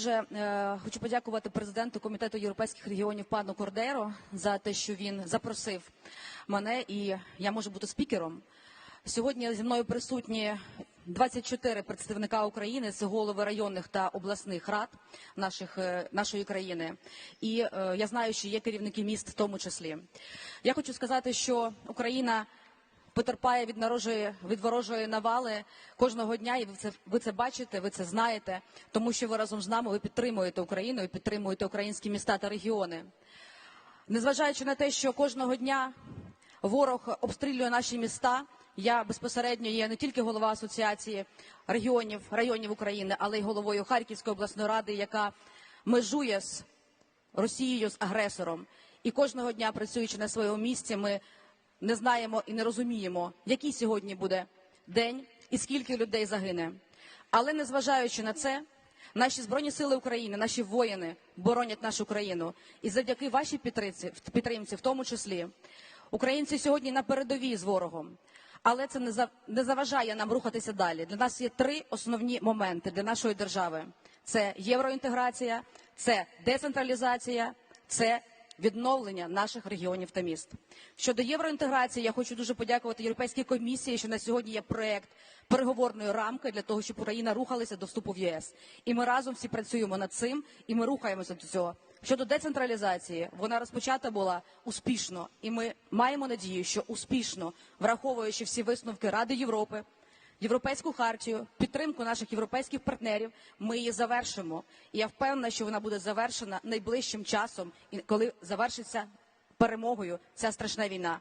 Дуже е, хочу подякувати президенту комітету європейських регіонів пану Кордеро за те, що він запросив мене, і я можу бути спікером. Сьогодні зі мною присутні 24 представника України, це голови районних та обласних рад наших, е, нашої країни. І е, я знаю, що є керівники міст в тому числі. Я хочу сказати, що Україна потерпає від нарожої від ворожої навали кожного дня, і ви це ви це бачите, ви це знаєте, тому що ви разом з нами ви підтримуєте Україну і підтримуєте українські міста та регіони. Незважаючи на те, що кожного дня ворог обстрілює наші міста. Я безпосередньо є не тільки голова асоціації регіонів районів України, але й головою Харківської обласної ради, яка межує з Росією з агресором. І кожного дня, працюючи на своєму місці, ми не знаємо і не розуміємо, який сьогодні буде день і скільки людей загине. Але незважаючи на це, наші збройні сили України, наші воїни боронять нашу країну. І завдяки вашій підтримці, підтримці, в тому числі, українці сьогодні на передовій з ворогом. Але це не за- не заважає нам рухатися далі. Для нас є три основні моменти для нашої держави: це євроінтеграція, це децентралізація, це відновлення наших регіонів та міст. Щодо євроінтеграції, я хочу дуже подякувати Європейській комісії, що на сьогодні є проект переговорної рамки для того, щоб Україна рухалася до вступу в ЄС. І ми разом всі працюємо над цим, і ми рухаємося до цього. Щодо децентралізації, вона розпочата була успішно, і ми маємо надію, що успішно, враховуючи всі висновки Ради Європи, Європейську хартію, підтримку наших європейських партнерів, ми її завершимо. І я впевнена, що вона буде завершена найближчим часом, коли завершиться перемогою ця страшна війна.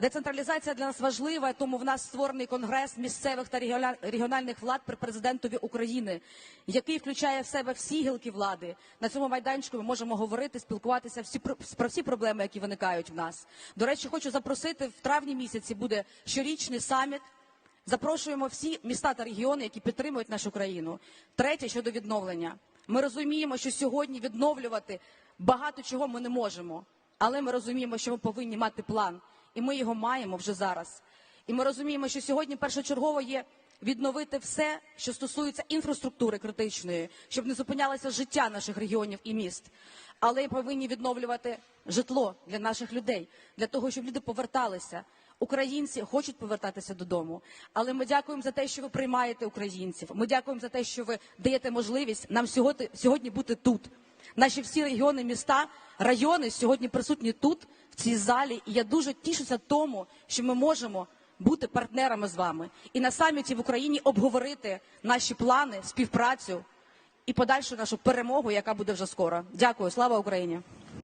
Децентралізація для нас важлива, тому в нас створений конгрес місцевих та регіональних влад при президентові України, який включає в себе всі гілки влади. На цьому майданчику ми можемо говорити, спілкуватися всі про всі проблеми, які виникають в нас. До речі, хочу запросити в травні місяці буде щорічний саміт. Запрошуємо всі міста та регіони, які підтримують нашу країну. Третє щодо відновлення. Ми розуміємо, що сьогодні відновлювати багато чого ми не можемо, але ми розуміємо, що ми повинні мати план, і ми його маємо вже зараз. І ми розуміємо, що сьогодні першочергово є відновити все, що стосується інфраструктури критичної, щоб не зупинялося життя наших регіонів і міст. Але повинні відновлювати житло для наших людей, для того, щоб люди поверталися. Українці хочуть повертатися додому, але ми дякуємо за те, що ви приймаєте українців. Ми дякуємо за те, що ви даєте можливість нам сьогодні, сьогодні бути тут. Наші всі регіони, міста, райони сьогодні присутні тут, в цій залі. І я дуже тішуся тому, що ми можемо бути партнерами з вами і на саміті в Україні обговорити наші плани, співпрацю і подальшу нашу перемогу, яка буде вже скоро. Дякую, слава Україні.